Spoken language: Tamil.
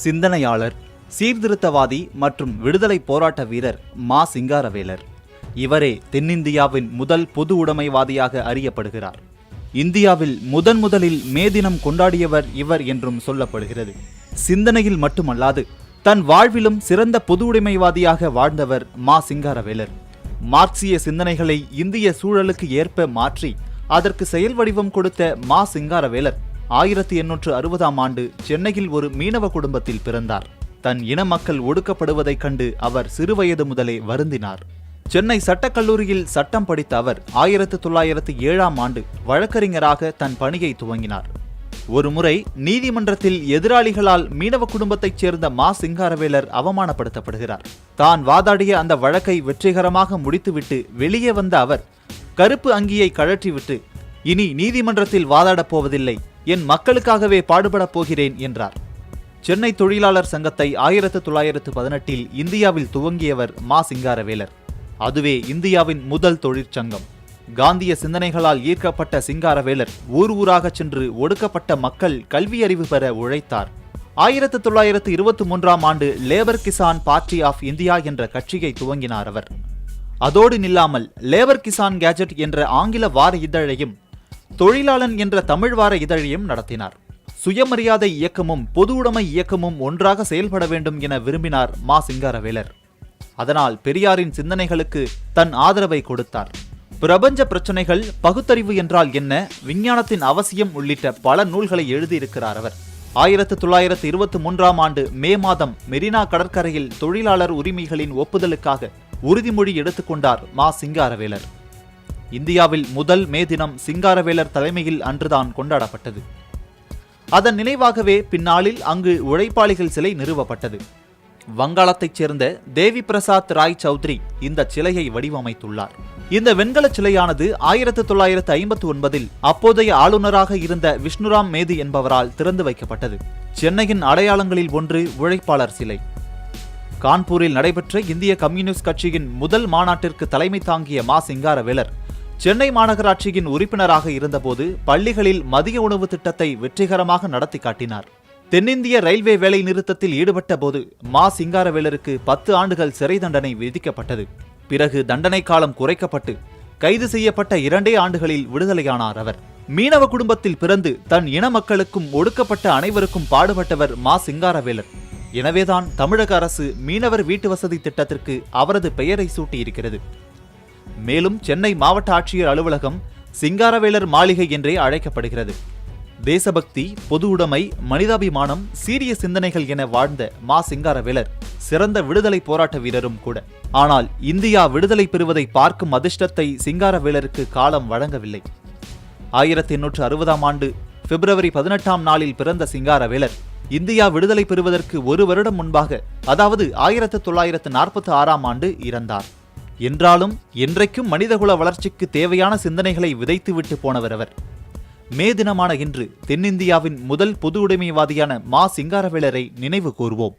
சிந்தனையாளர் சீர்திருத்தவாதி மற்றும் விடுதலை போராட்ட வீரர் மா சிங்காரவேலர். இவரே தென்னிந்தியாவின் முதல் பொது உடைமைவாதியாக அறியப்படுகிறார். இந்தியாவில் முதன் முதலில் மே தினம் கொண்டாடியவர் இவர் என்றும் சொல்லப்படுகிறது. சிந்தனையில் மட்டுமல்லாது தன் வாழ்விலும் சிறந்த பொது உடைமைவாதியாக வாழ்ந்தவர் மா சிங்காரவேலர். மார்க்சிய சிந்தனைகளை இந்திய சூழலுக்கு ஏற்ப மாற்றி அதற்கு செயல் வடிவம் கொடுத்த மா சிங்காரவேலர் ஆயிரத்தி எண்ணூற்று அறுபதாம் ஆண்டு சென்னையில் ஒரு மீனவ குடும்பத்தில் பிறந்தார். தன் இன மக்கள் ஒடுக்கப்படுவதைக் கண்டு அவர் சிறுவயது முதலே வருந்தினார். சென்னை சட்டக்கல்லூரியில் சட்டம் படித்த அவர் ஆயிரத்து தொள்ளாயிரத்து ஏழாம் ஆண்டு வழக்கறிஞராக தன் பணியை துவங்கினார். ஒருமுறை நீதிமன்றத்தில் எதிராளிகளால் மீனவ குடும்பத்தைச் சேர்ந்த மா சிங்காரவேலர் அவமானப்படுத்தப்படுகிறார். தான் வாதாடிய அந்த வழக்கை வெற்றிகரமாக முடித்துவிட்டு வெளியே வந்த அவர் கருப்பு அங்கியை கழற்றிவிட்டு இனி நீதிமன்றத்தில் வாதாடப் போவதில்லை. என் மக்களுக்காகவே பாடுபடப் போகிறேன் என்றார். சென்னை தொழிலாளர் சங்கத்தை ஆயிரத்து தொள்ளாயிரத்து பதினெட்டில் இந்தியாவில் துவங்கியவர் மா சிங்காரவேலர். அதுவே இந்தியாவின் முதல் தொழிற்சங்கம். காந்திய சிந்தனைகளால் ஈர்க்கப்பட்ட சிங்காரவேலர் ஊர் ஊராகச் சென்று ஒடுக்கப்பட்ட மக்கள் கல்வியறிவு பெற உழைத்தார். ஆயிரத்து தொள்ளாயிரத்து இருபத்தி மூன்றாம் ஆண்டு labour Kisan party of India என்ற கட்சியை துவங்கினார் அவர். அதோடு நில்லாமல் லேபர் கிசான் கேஜெட் என்ற ஆங்கில வார இதழையும் தொழிலாளன் என்ற தமிழ் வார இதழையும் நடத்தினார். சுயமரியாதை இயக்கமும் பொது உடைமை இயக்கமும் ஒன்றாக செயல்பட வேண்டும் என விரும்பினார் மா சிங்காரவேலர். அதனால் பெரியாரின் சிந்தனைகளுக்கு தன் ஆதரவை கொடுத்தார். பிரபஞ்ச பிரச்சனைகள் பகுத்தறிவு என்றால் என்ன? விஞ்ஞானத்தின் அவசியம் உள்ளிட்ட பல நூல்களை எழுதியிருக்கிறார் அவர். ஆயிரத்து தொள்ளாயிரத்து இருபத்தி மூன்றாம் ஆண்டு மே மாதம் மெரினா கடற்கரையில் தொழிலாளர் உரிமைகளின் ஒப்புதலுக்காக உறுதிமொழி எடுத்துக்கொண்டார் மா சிங்காரவேலர். இந்தியாவில் முதல் மே தினம் சிங்காரவேலர் தலைமையில் அன்றுதான் கொண்டாடப்பட்டது. அதன் நினைவாகவே பின்னாளில் அங்கு உழைப்பாளிகள் சிலை நிறுவப்பட்டது. வங்காளத்தைச் சேர்ந்த தேவி பிரசாத் ராய் சௌத்ரி இந்த சிலையை வடிவமைத்துள்ளார். இந்த வெண்கல சிலையானது ஆயிரத்து தொள்ளாயிரத்து ஐம்பத்தி ஒன்பதில் அப்போதைய ஆளுநராக இருந்த விஷ்ணுராம் மேதி என்பவரால் திறந்து வைக்கப்பட்டது. சென்னையின் அடையாளங்களில் ஒன்று உழைப்பாளர் சிலை. கான்பூரில் நடைபெற்ற இந்திய கம்யூனிஸ்ட் கட்சியின் முதல் மாநாட்டிற்கு தலைமை தாங்கிய மா சிங்காரவேலர் சென்னை மாநகராட்சியின் உறுப்பினராக இருந்தபோது பள்ளிகளில் மதிய உணவு திட்டத்தை வெற்றிகரமாக நடத்தி காட்டினார். தென்னிந்திய ரயில்வே வேலை நிறுத்தத்தில் ஈடுபட்ட போது மா. சிங்காரவேலருக்கு பத்து ஆண்டுகள் சிறை தண்டனை விதிக்கப்பட்டது. பிறகு தண்டனை காலம் குறைக்கப்பட்டு கைது செய்யப்பட்ட இரண்டே ஆண்டுகளில் விடுதலையானார் அவர். மீனவ குடும்பத்தில் பிறந்து தன் இன மக்களுக்கும் ஒடுக்கப்பட்ட அனைவருக்கும் பாடுபட்டவர் மா. சிங்காரவேலர். எனவேதான் தமிழக அரசு மீனவர் வீட்டு வசதி திட்டத்திற்கு அவரது பெயரை சூட்டியிருக்கிறது. மேலும் சென்னை மாவட்ட ஆட்சியர் அலுவலகம் சிங்காரவேலர் மாளிகை என்றே அழைக்கப்படுகிறது. தேசபக்தி பொது உடைமை மனிதாபிமானம் சீரிய சிந்தனைகள் என வாழ்ந்த மா சிங்காரவேலர் சிறந்த விடுதலை போராட்ட வீரரும் கூட. ஆனால் இந்தியா விடுதலை பெறுவதை பார்க்கும் அதிர்ஷ்டத்தை சிங்காரவேலருக்கு காலம் வழங்கவில்லை. ஆயிரத்தி எண்ணூற்று அறுபதாம் ஆண்டு பிப்ரவரி பதினெட்டாம் நாளில் பிறந்த சிங்காரவேலர் இந்தியா விடுதலை பெறுவதற்கு ஒரு வருடம் முன்பாக அதாவது ஆயிரத்து தொள்ளாயிரத்து நாற்பத்தி ஆறாம் ஆண்டு இறந்தார். என்றாலும் என்றைக்கும் மனிதகுல வளர்ச்சிக்கு தேவையான சிந்தனைகளை விதைத்துவிட்டு போனவர் அவர். மே தினமான இன்று தென்னிந்தியாவின் முதல் பொது உடைமைவாதியான மா சிங்காரவேலரை நினைவு கூர்வோம்.